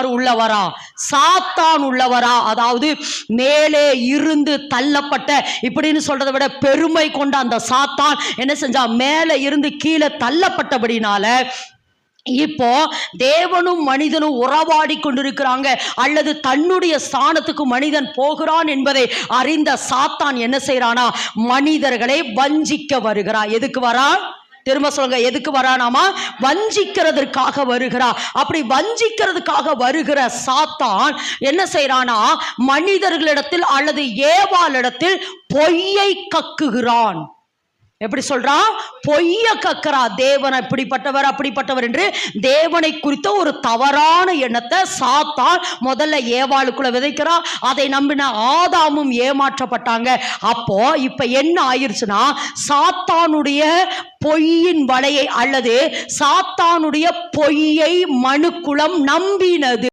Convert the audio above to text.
யார் உள்ளவரா? சாத்தான் உள்ளவரா? அதாவது மேலே இருந்து தள்ளப்பட்ட இப்படின்னு சொல்றதை விட பெருமை கொண்ட அந்த சாத்தான் என்ன செஞ்சா மேலே இருந்து கீழே தள்ளப்பட்டபடினால இப்போ தேவனும் மனிதனும் உறவாடி கொண்டிருக்கிறாங்க. அல்லது தன்னுடைய ஸ்தானத்துக்கு மனிதன் போகிறான் என்பதை அறிந்த சாத்தான் என்ன செய்யறானா மனிதர்களை வஞ்சிக்க வருகிறான். எதுக்கு வரான்? திரும்ப சொல்லுங்க எதுக்கு வரானாமா? வஞ்சிக்கிறதுக்காக வருகிறா அப்படி வஞ்சிக்கிறதுக்காக வருகிற சாத்தான் என்ன செய்யறானா மனிதர்களிடத்தில் அல்லது ஏவாளிடத்தில் பொய்யை கக்குகிறான். எப்படி சொல்றா? பொய்ய கக்கறா. தேவன் இப்படிப்பட்டவர் அப்படிப்பட்டவர் என்று தேவனை குறித்த ஒரு தவறான எண்ணத்தை சாத்தான் முதல்ல ஏவாளுக்குள்ள விதைக்கிறா. அதை நம்பின ஆதாமும் ஏமாற்றப்பட்டாங்க. அப்போ இப்ப என்ன ஆயிருச்சுன்னா சாத்தானுடைய பொய்யின் வலையை அல்லது சாத்தானுடைய பொய்யை மனுக்குளம் நம்பினது.